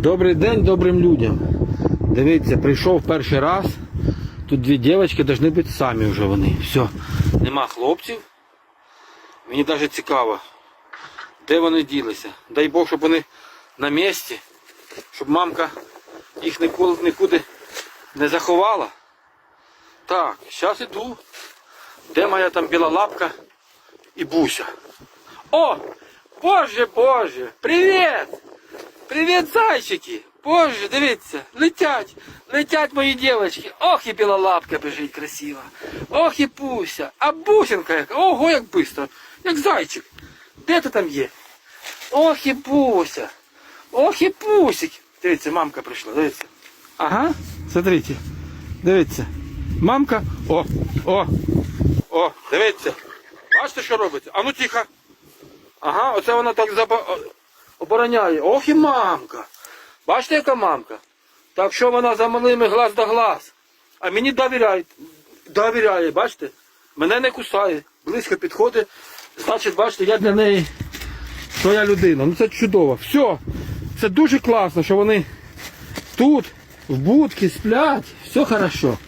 Добрий день добрим людям. Дивіться, прийшов перший раз. Тут дві дівчатки повинні бути самі вже вони. Все. Нема хлопців. Мені навіть цікаво, де вони ділися. Дай Бог, щоб вони на місці, щоб мамка їх ніколи нікуди не заховала. Так, зараз іду. Де моя там біла лапка і буся? О! Боже, Боже! Привіт! Привіт, зайчики! Боже, дивіться, летять, летять мої дівчатки. Ох і біла лапка біжить красива. Ох і Пуся. А бусинка яка. Ого, як бистро. Як зайчик. Де ти там є? Ох і Пуся. Ох і Пусик. Дивіться, мамка прийшла, дивіться. Ага, смотрите. Дивіться. Мамка. О, о, о, дивіться. Бачите, що робиться? А ну тихо. Ага, оце вона так заба... обороняє. Ох і мамка. Бачите, яка мамка? Так що вона за малими глаз до глаз. А мені довіряє. Довіряє, бачите? Мене не кусає. Близько підходить. Значить, бачите, я для неї своя людина. Ну це чудово. Все. Це дуже класно, що вони тут, в будці, сплять. Все хорошо.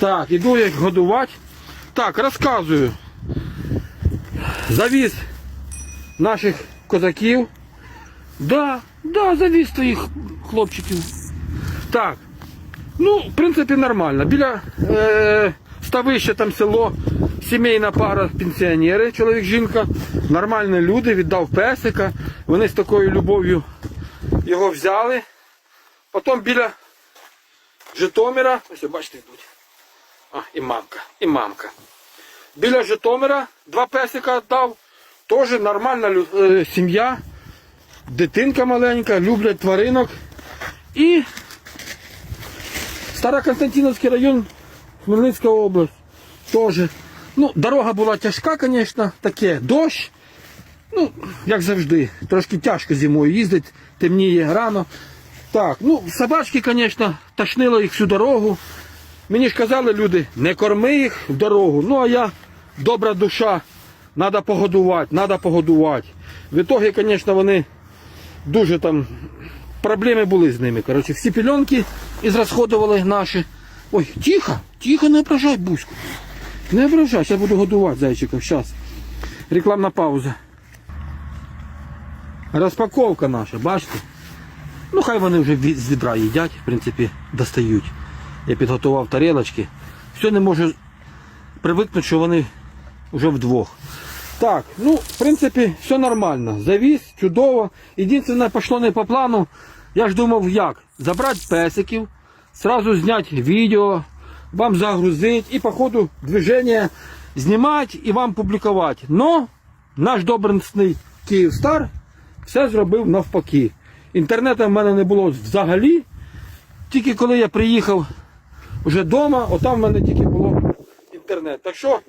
Так, іду їх годувати. Так, розказую. Завіз наших козаків. Да, да, завіз твоїх хлопчиків. Так. Ну, в принципі, нормально. Біля е, ставища там село, сімейна пара пенсіонери, чоловік, жінка, нормальні люди, віддав песика. Вони з такою любов'ю його взяли. Потім біля Житомира, ось бачите, йдуть. А, і мамка, і мамка. Біля Житомира два песика дав. Теж нормальна е, сім'я, дитинка маленька, люблять тваринок. І Староконстантиновський район, Хмельницька область. Теж. Ну, дорога була тяжка, звісно, таке, дощ. Ну, як завжди, трошки тяжко зимою їздити, темніє рано. Так, ну, собачки, звісно, тошнило їх всю дорогу. Мені ж казали люди, не корми їх в дорогу. Ну а я добра душа, треба погодувати, треба погодувати. В ітогі, звісно, вони дуже там проблеми були з ними. Коротше, всі пільонки ізрасходували наші. Ой, тихо, тихо, не ображай Буську. Не ображай, зараз буду годувати зайчиків. Зараз. Рекламна пауза. Розпаковка наша, бачите? Ну, хай вони вже з відра їдять, в принципі, достають. Я підготував тарілочки. Все не можу привикнути, що вони вже вдвох. Так, ну, в принципі, все нормально. Завіз, чудово. Єдине, пішло не по плану. Я ж думав, як? Забрати песиків, сразу зняти відео, вам загрузити і по ходу движення знімати і вам публікувати. Но наш добрий Київстар все зробив навпаки. Інтернету в мене не було взагалі. Тільки коли я приїхав вже вдома, отам в мене тільки було інтернет. Так що,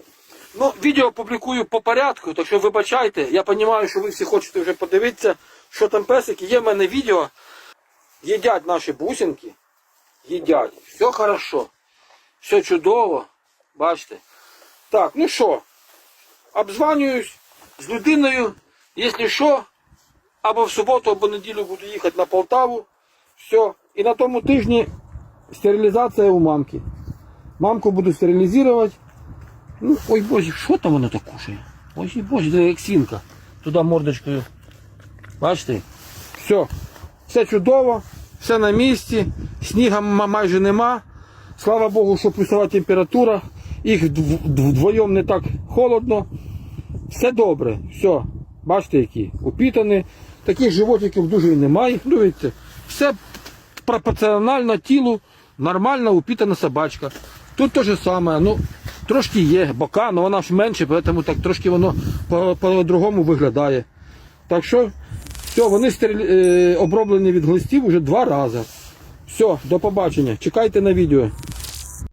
ну, відео публікую по порядку, так що вибачайте, я розумію, що ви всі хочете вже подивитися, що там песики. Є в мене відео. Їдять наші бусинки. Їдять. Все хорошо. Все чудово. Бачите. Так, ну що, обзванююсь з людиною, якщо що, або в суботу, або неділю буду їхати на Полтаву. Все. І на тому тижні стерилізація у мамки. Мамку буду стерилізувати. Ну, ой боже, що там вона так кушає? Ой боже, це як свинка. Туди мордочкою. Бачите? Все. Все чудово, все на місці, сніга майже нема. Слава Богу, що плюсова температура. Їх вдв- вдвоєм не так холодно. Все добре, все. Бачите, які упітані. Таких животиків дуже і немає. Ну, видите, все пропорціонально тілу, нормальна упітана собачка. Тут те ж саме, ну, трошки є бока, але вона ж менше, тому так трошки воно по- по-другому виглядає. Так що, все, вони стерилі... оброблені від глистів вже два рази. Все, до побачення. Чекайте на відео.